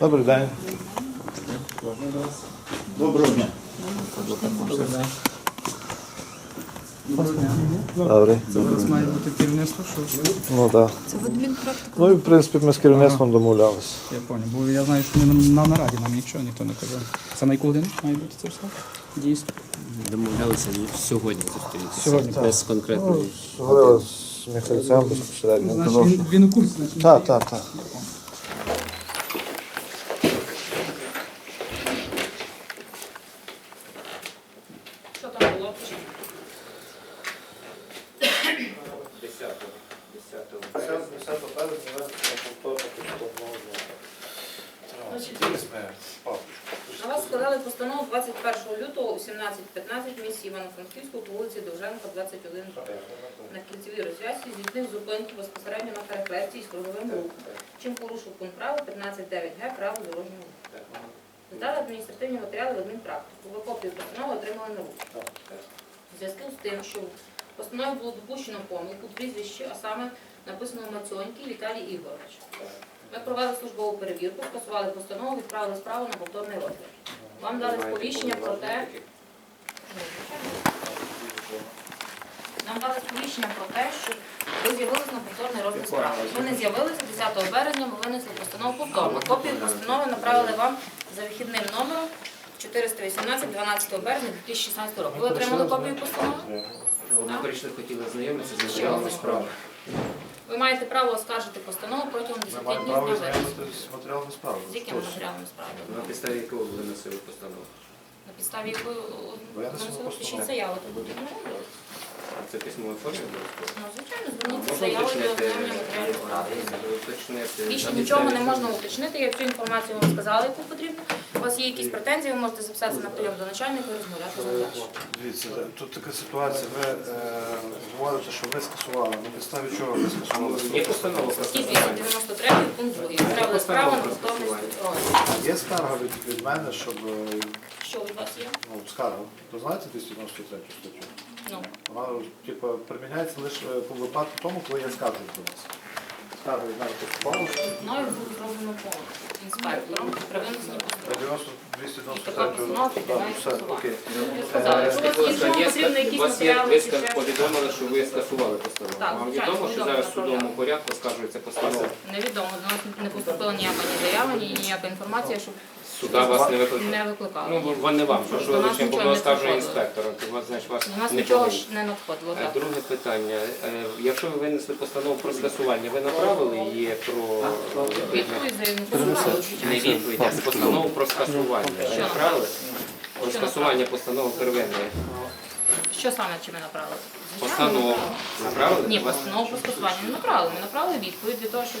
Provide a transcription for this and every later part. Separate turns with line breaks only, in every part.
Добрий день.
Доброго дня.
Добрий.
Зараз має бути керівництво, що
Ну так.
Це в адмінпрактику.
Ну і в принципі ми з керівництвом домовлялися.
я поняв. Бо я знаю, що вони на, на нараді нам нічого ніхто не казав. Це на яку годину має бути це все? Дійсно.
Домовлялися сьогодні зустрітися.
Сьогодні.
Без конкретної.
Говорили з Михайлцем безпосередньо.
Значить, він, він у курсі, значить.
Так, так, так.
Що там було? На вас складали постанову 21 лютого о 17.15 в місті Івано-Франківську по вулиці Довженка, 21 на кільцевій розв'язці зіткнув зупинку безпосередньо на перехресті з круговим рухом. Чим порушив пункт права 15.9 г правил дорожнього руху. Здали адміністративні матеріали в адмінпрактику. Ви копію постанови отримали на руку. У зв'язку з тим, що в постанові було допущено помилку прізвище, а саме написано Мацьонький Віталій Ігорович. Ми провели службову перевірку, скасували постанову, відправили справу на повторний розгляд. Вам дали сповіщення про те, нам дали сповіщення про те, що ви з'явилися на повторний розгляд справи. Ви не з'явилися 10 березня, ми винесли постанову повторно. Копію постанови направили вам за вихідним номером 418 12 березня 2016 року. Ви отримали копію постанови?
Ми прийшли, хотіли знайомитися з справи.
Ви маєте право оскаржити постанову протягом 10
Ми
днів
маємо
з
право знайомитися з матеріалами справи.
З якими матеріалами справи?
На підставі якого ви виносили постанову?
На підставі якої
ви
ну,
постанову.
пишіть заяву, то буде знайомі.
Це письмове формі?
Ну, звичайно, зверніться з заявою до ознайомлення матеріалів справи. Більше нічого не можна уточнити. Я всю інформацію вам сказала, яку потрібно. У вас є якісь претензії, ви можете записатися на прийом до начальника і розмовляти з ним.
Дивіться, тут така ситуація. Ви е, говорите, що ви скасували. На підставі чого ви скасували?
Є постанова про
Статті 293 пункт 2. Відправили справу на повторний розгляд.
Є скарга від, від мене, щоб е,
Що у вас є?
ну, скарга. Ви знаєте 293 статтю?
Ну,
Вона типу, приміняється лише е, по випадку тому, коли я скаржусь до вас. Від мене поступала.
мною було зроблено помилку інспектором при винесенні постанови.
90
І така
293 все, окей.
Ви сказали, якщо у вас є що, потрібно
У
якісь
вас є,
матеріали
ви ска- повідомили, що ви скасували постанову.
Так,
Вам
звичайно,
відомо, що зараз в судовому порядку оскаржується постанова.
Невідомо, до нас не поступила ніяка ні заява, ні ніяка інформація, щоб
Суда вас не викликає.
не викликала.
Ну, бо вони вам, що ж ви
До нас
лише
нічого не надходило.
інспектора, то вас, значить, вас
До нас
не
нічого ж не надходило.
Е,
Так.
Друге питання. Е, Якщо ви винесли постанову про скасування, ви направили її про
Відповідь заявнику
не відповідь, а постанову про скасування. Ви
Що
направили? Про скасування постанови первинної.
Що саме чи ми направили?
Постанову направили?
Ні, постанову про скасування не направили. Ми направили відповідь для того, щоб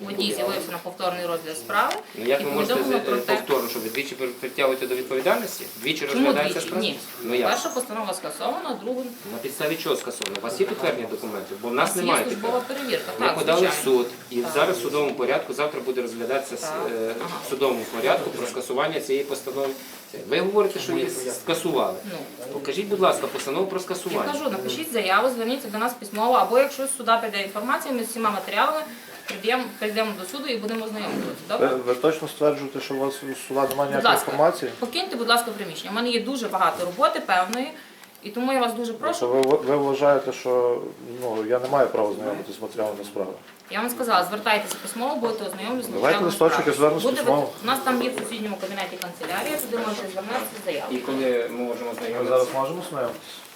водій з'явився на повторний розгляд справи.
Ну як
і
ви можете
повідомили про те-
повторно, що ви двічі притягуєте до відповідальності? Двічі
Чому
розглядається
двічі?
справа?
Ні.
Ну як?
Перша постанова скасована, другу
На підставі чого скасовано? У вас є підтвердження документів? Бо в нас
є
немає
службова перевірка.
Ми
Так,
подали в
звичайно.
суд, і зараз в судовому порядку завтра буде розглядатися с- е, в судовому порядку про скасування цієї постанови. Це- Ви говорите, що її скасували.
Ну,
Покажіть, будь ласка, постанову про
Я
скасування.
кажу, напишіть заяву, зверніться до нас письмово, або якщо з суда прийде інформація, ми з всіма матеріалами прийдемо, прийдемо до суду і будемо знайомитися.
Ви,
Добре?
ви точно стверджуєте, що у вас у суда немає
Будь
ніякої
ласка,
інформації?
покиньте, будь ласка, приміщення. У мене є дуже багато роботи певної, і тому я вас дуже
Що
прошу.
ви, ви вважаєте, що ну, я не маю права знайомитися з матеріалами справи?
Я вам сказала, звертайтеся письмово, будете ознайомлені з
Давайте
матеріалами
листочок,
справи.
я звернусь
Буде
письмово.
ви- У нас там є в сусідньому кабінеті канцелярія, туди можете звернутися з
І коли ми можемо
Ми зараз можемо знайомитися?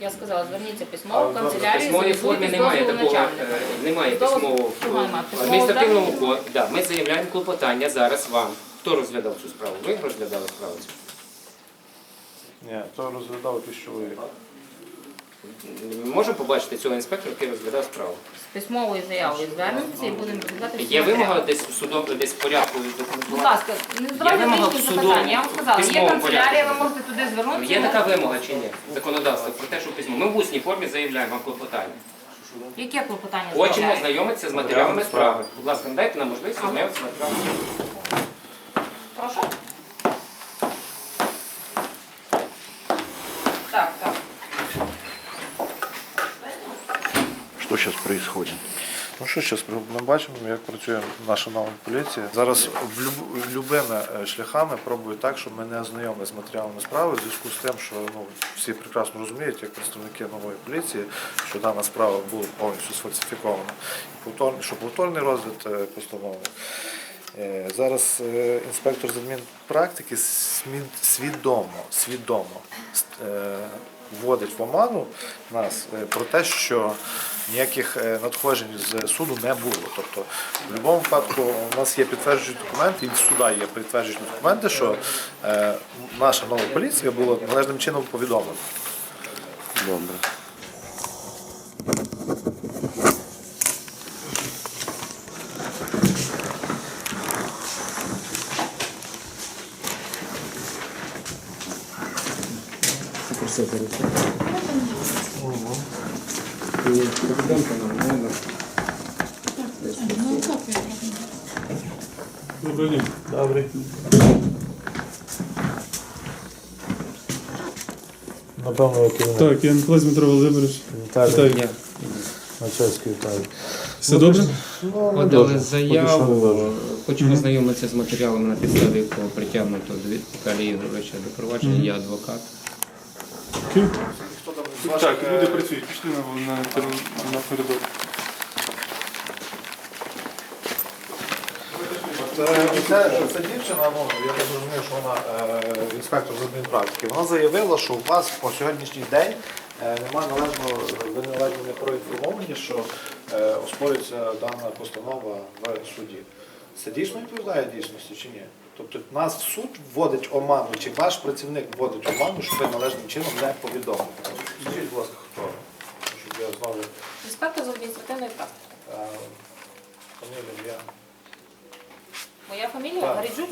Я сказала, зверніться
А
письмово в канцелярію,
письмовій формі немає такого, е, немає письмового
Чого немає?
в
Письмового
адміністративному
звернення?
Да, ми заявляємо клопотання зараз вам. Хто розглядав цю справу? Ви розглядали справу цю?
Ні, то розглядав якийсь чоловік.
Ми можемо побачити цього інспектора, який розглядав справу.
З письмовою заявою звернетеся і будемо розглядати всі
Є
матеріали.
вимога десь в судовому, десь в порядку.
Будь ласка, не задавайте
вимога
лишніх
в
запитань. Я вам сказала, є канцелярія, ви
порядку.
можете туди звернутися.
Є така вимога чи ні? Законодавство про те, що письмо. Ми в усній формі заявляємо вам клопотання.
Яке клопотання
Хочемо
заявляєте?
знайомитися з матеріалами справи. Будь ласка, дайте нам можливість знайомитися з матеріалами.
Прошу. Так, так.
Что сейчас происходит?
Ну що ще ми бачимо, як працює наша нова поліція. Зараз любими е, шляхами пробують так, щоб ми не ознайомили з матеріалами справи, в зв'язку з тим, що ну всі прекрасно розуміють, як представники нової поліції, що дана справа була повністю сфальсифікована. І повторний, що повторний розгляд е, постанови. Е, Зараз інспектор з адмінпрактики свідомо, свідомо вводить в оману нас е, про те, що ніяких е, надходжень з суду не було. Тобто, в будь-якому випадку у нас є підтверджуючі документи, і в суда є підтверджуючі документи, що е, наша нова поліція була належним чином повідомлена.
Добре.
Доброго дня.
Добре. Напевно, який
Так, я Миколай Дмитро Володимирович. Вітаю.
Я
Начальський Віталій.
Все добре?
подали заяву. Хочу ознайомитися з матеріалами на підставі якого притягнуто до Віталія Ігоровича до провадження. Я адвокат.
Окей.
Хто там з
Так, люди працюють, пішли на, на, на коридор.
От, е, Ця, ця дівчина, ну я так розумію, що вона е, інспектор з адмінпрактики. Вона заявила, що у вас по сьогоднішній день е, немає належного, ви належно не проінформовані, що е, оспорюється дана постанова в суді. Це дійсно відповідає дійсності чи ні? Тобто нас в суд вводить оману, чи ваш працівник вводить оману, що ви належним чином не повідомили. Скажіть, будь ласка, хто? Щоб я знову
Інспектор з адміністративної практики.
фамілію я.
Моя фамілія
Так.
Гаріджук.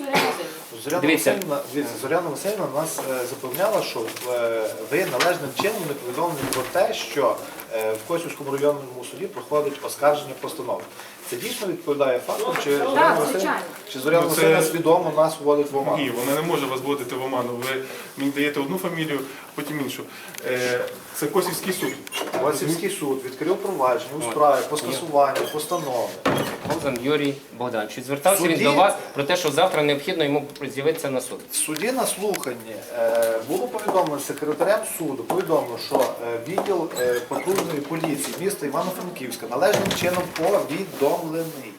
Зоряна
Дивіться.
Васильівна, дивіться, Зоряна Васильівна нас е, запевняла, що е, ви належним чином не повідомлені про те, що е, в Косівському районному суді проходить оскарження постанови. Це дійсно відповідає факту, чи Зоряна
звичайно.
чи Зоряна
Ну, це-
Васильівна свідомо нас вводить в оману?
Ні, вона не може вас вводити в оману. Ви мені даєте одну фамілію, потім іншу. Е, це Косівський суд.
Васильський суд відкрив провадження у справі по скасуванню постанови.
Богдан Юрій Богдан. Чи звертався він до вас про те, що завтра необхідно йому з'явитися на суд?
В суді на слуханні е, було повідомлено секретарем суду, повідомлено, що е, відділ е, патрульної поліції міста Івано-Франківська належним чином повідомлений.